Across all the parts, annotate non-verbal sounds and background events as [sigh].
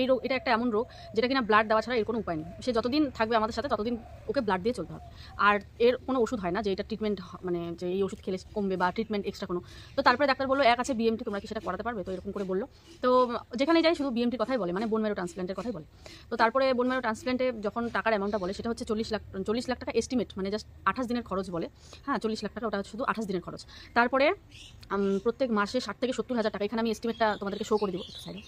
এই রোগ, এটা একটা এমন রোগ যেটা কিনা ব্লাড দেওয়া ছাড়া এর কোনো উপায় নেই। সে যতদিন থাকবে আমাদের সাথে, ততদিন ওকে ব্লাড দিয়ে চলতে হবে। আর এর কোনো ওষুধ হয় না যে এটা ট্রিটমেন্ট মানে যে এই ওষুধ খেলে কমবে বা ট্রিটমেন্ট এক্সট্রা কোনো। তো তারপরে ডাক্তার বলল, এক আছে বিএমটি তোমরা কি সেটা করাতে পারবে? তো এরকম করে বলল। তো যেখানে যাই, শুধু বিএমটির কথাই বলে মানে বোন ম্যারো ট্রান্সপ্ল্যান্টের কথাই বলে। তো তারপরে বোন ম্যারো ট্রান্সপ্ল্যান্টে যখন টাকার অ্যামাউন্টটা বলে, সেটা হচ্ছে চল্লিশ লাখ চল্লিশ লাখ টাকা এস্টিমেট মানে জাস্ট আঠাশ দিনের খরচ বলে। হ্যাঁ চল্লিশ লাখ টাকা, ওটা শুধু আঠাশ দিনের খরচ। তারপরে প্রত্যেক মাসে ষাট থেকে সত্তর হাজার টাকা, এখানে আমি এস্টিমেটটা তোমাদেরকে শো করে দেবো। সাইডে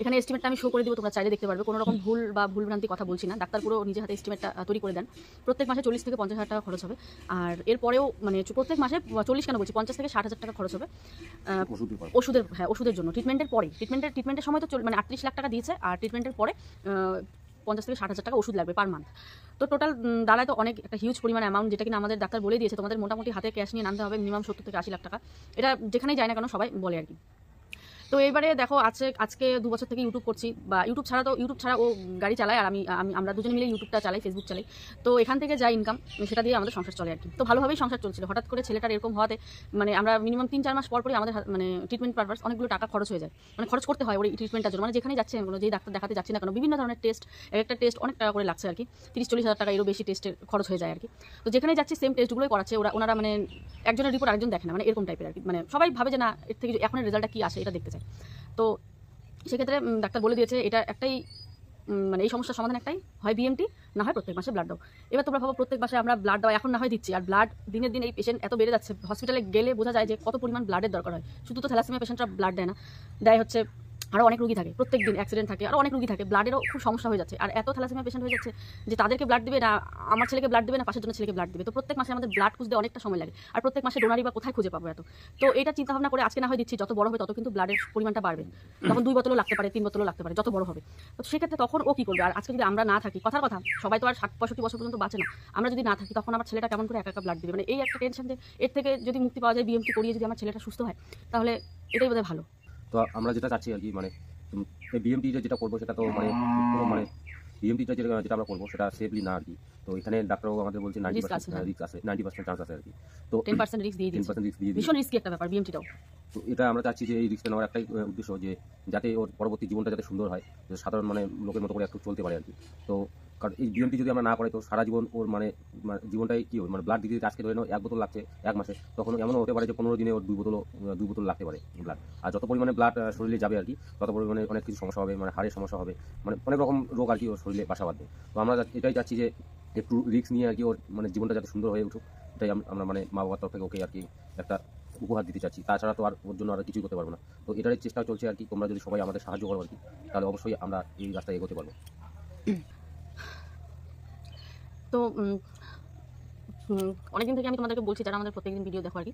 এখানে এস্টিমেটটা আমি শো করে দিব তোমরা চাইলে দেখতে পারবে। কোনো রকম ভুল বা ভুল ভ্রান্তি কথা বলছি না। ডাক্তার পুরো নিজের হাতে এস্টিমেটটা তৈরি করে দেন। প্রত্যেক মাসে চল্লিশ থেকে পঞ্চাশ হাজার টাকা খরচ হবে। আর এরপরেও মানে প্রত্যেক মাসে চল্লিশ কেন বলছি? পঞ্চাশ থেকে ষাট হাজার টাকা খরচ হবে। ওষুধের হ্যাঁ ওষুধের জন্য। ট্রিটমেন্টের পরে ট্রিটমেন্টের ট্রিটমেন্টের সময় তো মানে আটত্রিশ লাখ টাকা দিয়েছে। আর ট্রিটমেন্টের পরে পঞ্চাশ থেকে ষাট হাজার টাকা ওষুধ লাগবে পার মান্থ তো টোটাল দাঁড়ায় তো অনেক একটা হিউজ পরিমাণ অ্যামাউন্ট যেটা কিনা আমাদের ডাক্তার বলে দিয়েছে। তোমাদের মোটামুটি হাতে ক্যাশ নিয়ে নামতে হবে মিনিমাম সত্তর থেকে আশি লাখ টাকা। এটা যেখানেই যায় না কেন সবাই বলে আর কি। তো এবারে দেখো আজকে আজকে দু বছর থেকে ইউটিউব করছি, বা ইউটিউব ছাড়া তো ইউটিউব ছাড়া ও গাড়ি চালায়, আর আমি আমি, আমরা দুজনে মিলে ইউটিউবটা চালাই ফেসবুক চালাই। তো এখান থেকে যা ইনকাম সেটা দিয়ে আমাদের সংসার চলে আর কি। তো ভালোভাবেই সংসার চলছিল। হঠাৎ করে ছেলেটার এরকম হওয়াতে মানে আমরা মিনিমাম তিন, চার মাস পর পরই আমাদের মানে ট্রিটমেন্ট পারপাস অনেকগুলো টাকা খরচ হয়ে যায়। মানে খরচ করতে হয় ওই ট্রিটমেন্টটার জন্য। মানে যেখানে যাচ্ছে, কোনো যেই ডাক্তার দেখাতে যাচ্ছি না কেন, বিভিন্ন ধরনের টেস্ট এক একটা টেস্ট অনেক টাকা করে লাগছে আর কি। তিরিশ, চল্লিশ হাজার টাকা এরও বেশি টেস্টের খরচ হয়ে যায় আর কি। তো যেখানে যাচ্ছি সেম টেস্টগুলোই করাচ্ছে। ওরা, ওনারা মানে একজনের রিপোর্ট আরেকজন দেখে না মানে এরকম টাইপের আর কি। মানে সবাই ভাবে যে না, এর থেকে এখন রেজাল্টটা কী আসে, এটা দেখতে চায়। তো সেক্ষেত্রে ডাক্তার বলে দিয়েছে, এটা একটাই মানে এই সমস্যার সমাধান একটাই, হয় বিএমটি না হয় প্রত্যেক মাসে ব্লাড দাও। এবার তোমরা ভাবো, প্রত্যেক মাসে আমরা ব্লাড দাও এখন না হয় দিচ্ছি, আর ব্লাড দিনের দিন এই পেশেন্ট এত বেড়ে যাচ্ছে। হসপিটালে গেলে বোঝা যায় যে কত পরিমাণ ব্লাডের দরকার হয়। শুধু তো থ্যালাসেমিয়া পেশেন্টরা ব্লাড দেয় না। দেয় হচ্ছে আরও অনেক রুগী থাকে প্রত্যেক দিন অ্যাক্সিডেন্ট থাকে, আরও অনেক রুগী থাকে ব্লাডেরও খুব সমস্যা হয়ে যাচ্ছে। আর এত থ্যালাসেমিয়া পেশেন্ট হয়ে যাচ্ছে যে তাদেরকে ব্লাড দেবে না, আমার ছেলেকে ব্লাড দিবে না, পাশের জন্য ছেলেকে ব্লাড দেবে। তো প্রত্যেক মাসে আমাদের ব্লাড খুঁজতে অনেকটা সময় লাগে। আর প্রত্যেক মাসে ডোনারি বা কোথায় খুঁজে পাবো এত? তো এটা চিন্তা ভাবনা করে আজকে না হয় দিচ্ছি, যত বড় হবে তত কিন্তু ব্লাডের পরিমাণটা বাড়বে। তখন দুই বোতলও লাগতে পারে, তিন বোতলও লাগতে পারে, যত বড় হবে। তো সেক্ষেত্রে তখন ও কি করবে? আর আজকে যদি আমরা না থাকি, কথার কথা, সবাই তো আর ষাট, পঁয়ষট্টি বছর পর্যন্ত বাঁচে না। আমরা যদি না থাকি, তখন আমার ছেলেটা কেমন করে একা একা ব্লাড দেবে? মানে এই একটা টেনশন যে, এর থেকে যদি মুক্তি পাওয়া যায় বিএমটি করিয়ে যদি আমার ছেলেটা সুস্থ হয়, তাহলে এটাই বোধহয় ভালো। তো আমরা যেটা চাচ্ছি আর কি মানে বিএমটি যেটা করব সেটা তো মানে কোনো মানে বিএমটিটা যেটা যেটা আমরা করব সেটা সেফলি না আর কি। তো এখানে ডাক্তারবাবু আমাদের বলছে নাইনটি পার্সেন্ট। রিস্ক আছে নাইনটি পার্সেন্ট চান্স আছে আর কি। তো টেন পার্সেন্ট রিস্ক দিয়ে টেন পার্সেন্ট রিস্ক দিয়ে ভীষণ রিস্কি একটা ব্যাপার বিএমটিটাও তো এটা আমরা চাচ্ছি যে এই রিস্কটা নেওয়ার একটাই উদ্দেশ্য যে যাতে ওর পরবর্তী জীবনটা যাতে সুন্দর হয় সাধারণ মানে লোকের মতো করে একটু চলতে পারে আর কি। তো কারণ এই বিএমটি যদি আমরা না করাই তো সারা জীবন ওর মানে মানে জীবনটাই কি হবে? মানে ব্লাড দিতে আজকে ধরে নাও, এক বোতল লাগছে, এক মাসে। তখন এমনও হতে পারে যে পনেরো দিনে ওর দুই বোতল দুই বোতল লাগতে পারে ব্লাড আর যত পরিমাণে ব্লাড শরীরে যাবে আর কি, তত পরিমাণে অনেক কিছু সমস্যা হবে মানে হাড়ের সমস্যা হবে মানে অনেক রকম রোগ আর কি ওর শরীরে বাসা বাঁধবে। তো আমরা এটাই চাচ্ছি যে একটু রিস্ক নিয়ে আর কি ওর মানে জীবনটা যাতে সুন্দর হয়ে উঠুক, এটাই আমরা মানে মা বাবার তরফ থেকে ওকে আর কি একটা উপহার দিতে চাচ্ছি। তাছাড়া তো আর ওর জন্য আর কিছুই করতে পারব না। তো এটারই চেষ্টা চলছে আর কি, তোমরা যদি সবাই আমাদের সাহায্য করো আর কি, তাহলে অবশ্যই আমরা এই রাস্তায় এগোতে পারব। তো অনেকদিন থেকে আমি তোমাদেরকে বলছি, যারা আমাদের প্রত্যেকদিন ভিডিও দেখো আর কি,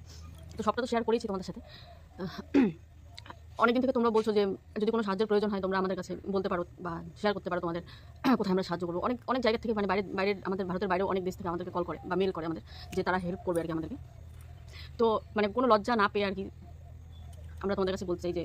তো সবটা তো শেয়ার করেছি তোমাদের সাথে। অনেকদিন থেকে তোমরা বলছো যে, যদি কোনো সাহায্যের প্রয়োজন হয়, তোমরা আমাদের কাছে বলতে পারো বা শেয়ার করতে পারো তোমাদের, [clears throat] কোথায় আমরা সাহায্য করব। অনেক অনেক জায়গা থেকে মানে বাইরে বাইরের, আমাদের ভারতের বাইরেও অনেক দেশ থেকে আমাদেরকে কল করে বা মেল করে আমাদের, যে তারা হেল্প করবে আর কি আমাদেরকে। তো মানে কোনো লজ্জা না পেয়ে আর কি আমরা তোমাদের কাছে বলতে চাই যে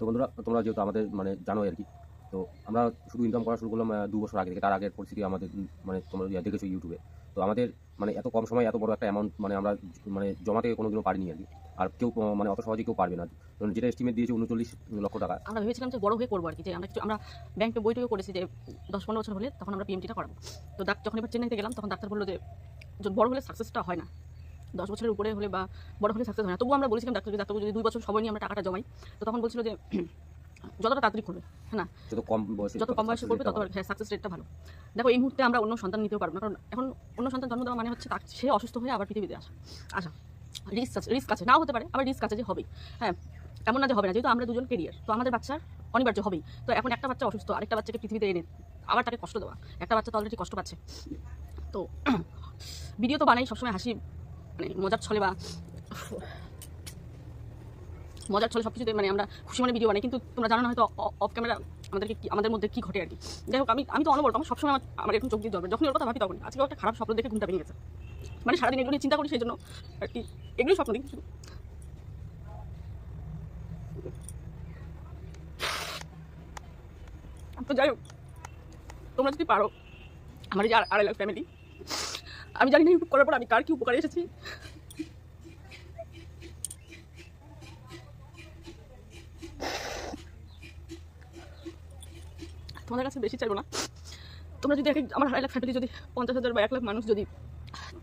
তো বন্ধুরা, তোমরা যেহেতু আমাদের মানে জানো আর কি তো আমরা শুধু ইনকাম করা শুরু করলাম দু বছর আগে থেকে। তার আগের পরিস্থিতি আমাদের মানে তোমরা দেখেছ ইউটিউবে তো আমাদের মানে এত কম সময় এত বড় একটা অ্যামাউন্ট মানে আমরা মানে জমাতে কোনোদিনও পারিনি আর কি আর কেউ মানে অত সহজে কেউ পারবে না। যেটা এস্টিমেট দিয়েছে উনচল্লিশ লক্ষ টাকা। আমরা ভেবেছিলাম যে বড় হয়ে করব আর কি যে আমরা কিছু আমরা ব্যাংকে বইটুকু করেছি যে দশ পনেরো বছর হলে তখন আমরা পিএমটিটা করাবো। তো ডাক্তার যখন এবার চেন্নাইতে গেলাম, তখন ডাক্তার বলল যে বড় হলে সাকসেসটা হয় না। দশ বছরের উপরে হলে বা বড় হলে সাকসেস হয় না। তবুও আমরা বলেছিলাম ডাক্তারকে ডাক্তার যদি দুই বছর সময় নিয়ে আমরা টাকাটা জমাই তো তখন বলছিল যে [clears throat] যতটা তাড়াতাড়ি করবে হ্যাঁ না? যত কম বয়সে যত কম বয়সে করবে তত হ্যাঁ সাকসেস রেটটা ভালো। দেখো এই মুহূর্তে আমরা অন্য সন্তান নিতেও পারব না কারণ এখন অন্য সন্তান জন্ম দেওয়া মানে হচ্ছে সে অসুস্থ হয়ে আবার পৃথিবীতে আসা আসা। রিস্ক আছে রিস্ক আছে। নাও হতে পারে আবার রিস্ক আছে যে হবে হ্যাঁ এমন না যে হবে না যেহেতু আমরা দুজন কেরিয়ার তো আমাদের বাচ্চার অনিবার্য হবেই। তো এখন একটা বাচ্চা অসুস্থ আরেকটা বাচ্চাকে পৃথিবীতে এনে আবার তাকে কষ্ট দেওয়া। একটা বাচ্চা তো অলরেডি কষ্ট পাচ্ছে। তো [clears throat] ভিডিও তো বানাই সবসময় হাসি মানে মজার ছলে বা মজার ছলে সব কিছুতে মানে আমরা খুশি মনে ভিডিও বানাই, কিন্তু তোমরা জানো না হয়তো অফ ক্যামেরা আমাদেরকে আমাদের মধ্যে কি ঘটে আর কি। যাই হোক, আমি আমি তো অনবরত, আমার সবসময় আমার এরকম চোখ দিয়ে দরকার। যখন ওর কথা ভাবি তখন আজকে একটা খারাপ স্বপ্ন দেখে ঘুমটা ভেঙে গেছে। মানে সারাদিন এগুলো চিন্তা করি সেই জন্য আর কি। এগুলোই স্বপ্ন দেখি। তো যাই হোক, তোমরা যদি পারো, আমার যে আড়াই লাখ ফ্যামিলি আমি জানি না ইউটিউব করার পর আমি কার কি উপকারে এসেছি। তোমাদের কাছে বেশি চাইব না। তোমরা যদি আমার আড়াই লাখ ফ্যামিলি যদি পঞ্চাশ হাজার বা এক লাখ মানুষ যদি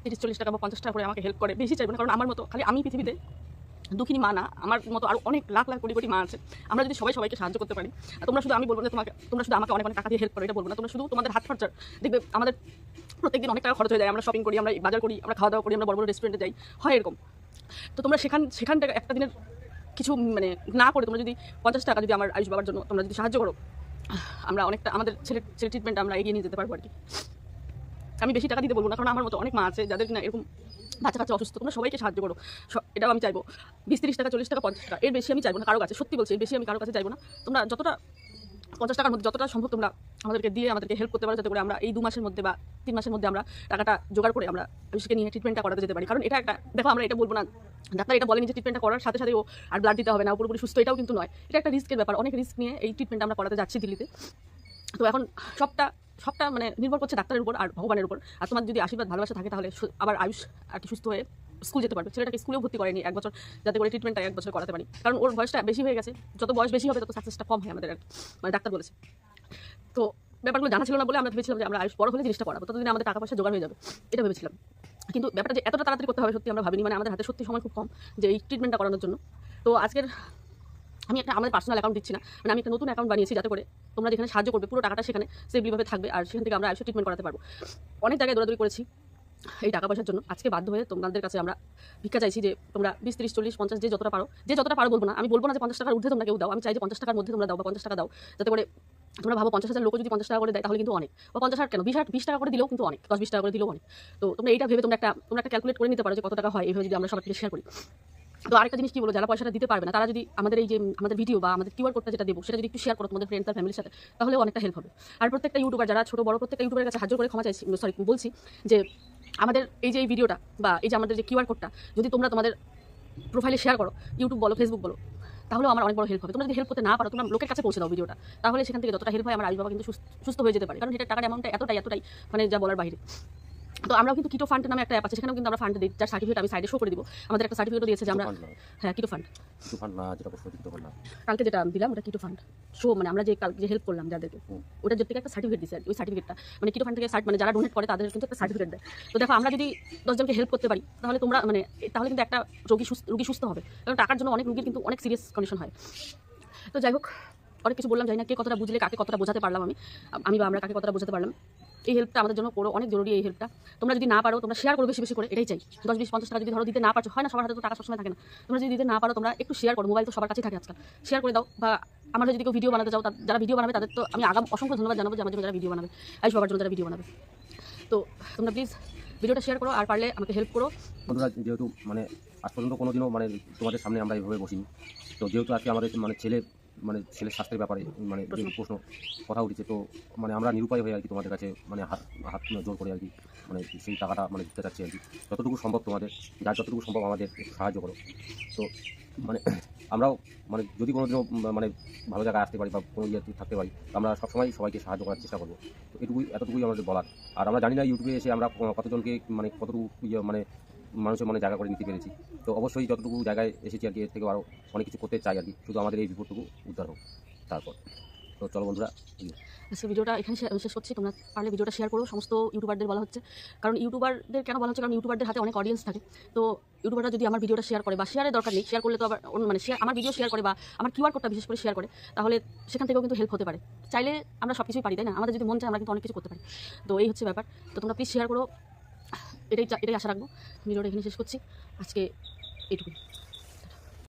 তিরিশ চল্লিশ টাকা বা পঞ্চাশ টাকা করে আমাকে হেল্প করে, বেশি চাইব না, কারণ আমার মতো। খালি আমি পৃথিবীতে দুঃখিনী মা না, আমার মতো আরও অনেক লাখ লাখ কোটি কোটি মা আছে। আমরা যদি সবাই সবাইকে সাহায্য করতে পারি তোমরা শুধু আমি বলব না, তোমাকে, তোমরা শুধু আমাকে অনেক অনেক টাকা দিয়ে হেল্প করো, এটা বলব না। তোমরা শুধু তোমাদের হাত খরচার, দেখবে আমাদের প্রত্যেকদিন অনেক টাকা খরচ হয়ে যায়। আমরা শপিং করি, আমরা বাজার করি, আমরা খাওয়া দাওয়া করি, আমরা বড় বড় রেস্টুরেন্টে যাই। হয় এরকম। তো তোমরা সেখান সেখান থেকে একটা দিনের কিছু মানে না করে তোমরা যদি পঞ্চাশ টাকা যদি আমার আয়ুষ বাবার জন্য তোমরা যদি সাহায্য করো, আমরা অনেকটা, আমাদের ছেলে ছেলে ট্রিটমেন্ট আমরা এগিয়ে নিয়ে যেতে পারব আর কি। আমি বেশি টাকা দিতে বলব না, কারণ আমার মতো অনেক মা আছে, যাদের কিনা এরকম বাচ্চা কাচ্চা অসুস্থ, তোমরা সবাইকে সাহায্য করো। এটাও আমি চাইব। বিশ তিরিশ টাকা, চল্লিশ টাকা, পঞ্চাশ টাকা, এর বেশি আমি চাইব না, কারও কাছে। সত্যি বলছি, এর বেশি আমি কারও কাছে চাইব না। তোমরা যতটা পঞ্চাশ টাকার মধ্যে যতটা সম্ভব তোমরা আমাদেরকে দিয়ে, আমাদেরকে হেল্প করতে পারো, যাতে করে আমরা এই দু মাসের মধ্যে বা তিন মাসের মধ্যে আমরা টাকাটা জোগাড় করে আমরা আয়ুষকে নিয়ে ট্রিটমেন্টটা করাতে যেতে পারি। কারণ এটা একটা, দেখো আমরা এটা বলব না, ডাক্তার এটা বলেনি যে ট্রিটমেন্টটা করার সাথে সাথে ও আর ব্লাড দিতে হবে না, পুরোপুরি সুস্থ, এটাও কিন্তু নয়। এটা একটা রিস্কের ব্যাপার, অনেক রিস্ক নিয়ে এই ট্রিটমেন্ট আমরা করাতে যাচ্ছি দিল্লিতে। তো এখন সবটা সবটা মানে নির্ভর করছে ডাক্তারের উপর আর ভগবানের উপর। আর তোমার যদি আশীর্বাদ, ভালোবাসা থাকে তাহলে আবার আয়ুষ আর কি সুস্থ হয়ে স্কুল যেতে পারবে। ছেলেটাকে স্কুলেও ভর্তি করেনি এক বছর, যাতে করে ট্রিটমেন্টটা এক বছর করাতে পারি। কারণ ওর বয়সটা বেশি হয়ে গেছে, যত বয়স বেশি হবে তত সাকসেসটা কম হয় আমাদের আর মানে ডাক্তার বলেছে। তো ব্যাপারগুলো জানা ছিল না বলে আমরা ভেবেছিলাম যে আমরা আয়ুষ বড় হলে জিনিসটা করাবো, ততদিন আমাদের টাকা পয়সা জোগাড় হয়ে যাবে। এটা ভেবেছিলাম। কিন্তু ব্যাপারটা যে এতটা তাড়াতাড়ি করতে হবে সত্যি আমরা ভাবিনি মানে আমাদের হাতে সত্যি সময় খুব কম যে এই ট্রিটমেন্টটা করানোর জন্য। তো আজকের আমি একটা আমাদের পার্সোনাল অ্যাকাউন্ট দিচ্ছি না। মানে আমি একটা নতুন অ্যাকাউন্ট বানিয়েছি যাতে করে তোমরা যেখানে সাহায্য করবে পুরো টাকাটা সেখানে সেফলিভাবে থাকবে আর সেখান থেকে আমরা আয়ুষ ট্রিটমেন্ট করাতে পারব। অনেক জায়গায় দৌড়াদৌড়ি করেছি এই টাকা পয়সার জন্য। আজকে বাধ্য হয়ে তোমাদের কাছে আমরা ভিক্ষা চাইছি যে তোমরা বিশ, তিরিশ, চল্লিশ, পঞ্চাশ, যে যতটা পারো, যে যতটা পারো বলব না, আমি বলব না যে পঞ্চাশ টাকার ঊর্ধ্বে তোমরা কেউ দাও। আমি চাই যে পঞ্চাশ টাকার মধ্যে তোমরা দাও বা পঞ্চাশ টাকা দাও। যাতে করে তোমরা ভাবো পঞ্চাশ হাজার লোক যদি পঞ্চাশ টাকা করে দেয় তাহলে কিন্তু অনেক। বা পঞ্চাশ হাজার কেন? বিশ হাজার, বিশ টাকা করে দিলেও কিন্তু অনেক। দশ, বিশ টাকা করে দিলেও অনেক। তো তোমরা এইটা ভেবে তোমরা একটা তোমরা একটা ক্যালকুলেট করে নিতে পারো যে কত টাকা হয়। এইভাবে যদি আমরা সবাইকে শেয়ার করি। তো আরেকটা জিনিস কি বলো যারা পয়সাটা দিতে পারবে না, তারা যদি আমাদের এই যে, আমাদের ভিডিও বা আমাদের কিউআর কোডটা যেটা দেবো, সেটা যদি একটু শেয়ার করো তোমাদের ফ্রেন্ডস আর ফ্যামিলির সাথে তাহলে অনেকটা হেল্প হবে। আর প্রত্যেকটা ইউটিউবার যারা ছোট, বড়, প্রত্যেকটা ইউটিউবের কাছে হাজির করে ক্ষমা চাইছি সরি বলছি যে আমাদের এই যে এই ভিডিওটা বা এই যে আমাদের যে কিউআর কোডটা যদি তোমরা তোমাদের প্রোফাইলে শেয়ার করো ইউটিউব বলো ফেসবুক বলো, তাহলেও আমার অনেক বড় হেল্প হবে। তোমরা যদি হেল্প করতে না পারো, তোমরা লোকের কাছে পৌঁছে দাও ভিডিওটা তাহলে সেখান থেকে যতটা হেল্প হয় আমার বাবা কিন্তু সুস্থ- সুস্থ হয়ে যেতে পারে। কারণ এটা টাকার অ্যামাউন্টটা এতটাই এতটাই মানে যা বলার বাইরে। তো আমরাও কিন্তু কিটো ফান্ড নামে একটা অ্যাপ আছে সেখানেও কিন্তু আমরা ফান্ড দিই। যার সার্টিফিকেট আমি সাইডে শো করে দিব। আমাদের একটা সার্টিফিকেটও দিয়েছে যে আমরা হ্যাঁ কিটো ফান্ড কিছু ফান্ড না যেটা প্রশ্ন কিছু ফান্ড কালকে যেটা দিলাম ওটা কিটো ফান্ড শো মানে আমরা যে কালকে যে হেল্প করলাম যাদেরকে। ওটার থেকে একটা সার্টিফিকেট আর ওই সার্টিফিকেটটা মানে কিটো ফান্ড থেকে সার্ট মানে যারা ডোনেট করে তাদের কিন্তু একটা সার্টিফিকেট দেয়। তো দেখো আমরা যদি দশজনকে হেল্প করতে পারি তাহলে তোমরা মানে তাহলে কিন্তু একটা রোগী সুস্থ রোগী সুস্থ হবে। কারণ টাকার জন্য অনেক রোগীর কিন্তু অনেক সিরিয়াস কন্ডিশন হয়। তো যাই হোক অনেক কিছু বললাম জানি না কে কতটা বুঝলে কাকে কতটা বোঝাতে পারলাম আমি। আমি বা আমরা কাকে কতটা বোঝাতে পারলাম। এই হেল্পটা আমাদের জন্য করো, অনেক জরুরি এই হেল্পটা তোমরা যদি না পারো, তোমরা শেয়ার করো বেশি বেশি করে, এটাই চাই। দশ বিশ, পঞ্চাশ টাকা যদি ধরো দিতে না পারছ, হয় না সবার হাতে তো টাকা সবসময় থাকে না। তোমরা যদি দিতে না পারো, তোমরা একটু শেয়ার করো মোবাইল তো সবার কাছেই থাকে আজকাল। শেয়ার করে দাও, বা আমার যদি কেউ ভিডিও বানাতে তা- যারা ভিডিও বানাবে, তাদের তো আমি আগাম অসংখ্য ধন্যবাদ জানাব যে আমার যারা ভিডিও বানাবে। আয়ুষ বাবার জন্য যারা ভিডিও বানাবে। তো তোমরা প্লিজ ভিডিওটা শেয়ার করো, আর পারলে আমাকে হেল্প করো। বন্ধুরা, যেহেতু মানে আজ পর্যন্ত কোনোদিনও মানে তোমাদের সামনে আমরা এইভাবে বসিনি। তো যেহেতু আজকে আমাদের মানে ছেলে মানে ছেলের স্বাস্থ্যের ব্যাপারে মানে প্রশ্ন। কথা উঠেছে তো মানে আমরা নিরুপায় হয়ে আর কি তোমাদের কাছে মানে হাত হাত জোর করে আর কি মানে সেই টাকাটা মানে দিতে চাচ্ছি আর কি যতটুকু সম্ভব তোমাদের যার যতটুকু সম্ভব আমাদের সাহায্য করো। তো মানে [clears throat] আমরাও মানে যদি কোনোদিনও মানে ভালো জায়গায় আসতে পারি বা কোনো ইয়ে থাকতে পারি আমরা সবসময় সবাইকে সাহায্য করার চেষ্টা করব। তো এটুকুই এতটুকুই আমাদের বলার। আর আমরা জানি না ইউটিউবে এসে আমরা কতজনকে মানে কতটুকু ইয়ে মানে মানুষের মনে জায়গা করে নিতে পেরেছি। তো অবশ্যই যতটুকু জায়গায় এসেছি আর কি, এর থেকে আরও অনেক কিছু করতে চাই আর কি। শুধু আমাদের এই বিপদটুকু উদ্ধার হোক। তারপর। তো চলো বন্ধুরা আজকে ভিডিওটা এখানে শেষ করছি। তোমরা পারলে ভিডিওটা শেয়ার করো। সমস্ত ইউটিউবারদের বলা হচ্ছে। কারণ ইউটিউবারদের কেন বলা হচ্ছে? কারণ ইউটিউবারদের হাতে অনেক অডিয়েন্স থাকে। তো ইউটিউবাররা যদি আমার ভিডিওটা শেয়ার করে বা শেয়ারের দরকার নেই শেয়ার করলে তো আবার মানে শেয়ার আমার ভিডিও শেয়ার করে বা আমার কিউআর কোডটা বিশেষ করে শেয়ার করে, তাহলে সেখান থেকেও কিন্তু হেল্প হতে পারে। চাইলে আমরা সব কিছুই পারি, তাই না? আমাদের যদি মন চায়, আমরা কিন্তু অনেক কিছু করতে পারি। তো এই হচ্ছে ব্যাপার। তো তোমরা প্লিজ শেয়ার করো। এটাই এটাই আশা রাখব। ভিডিওটা এখানে শেষ করছি। আজকে এইটুকুই।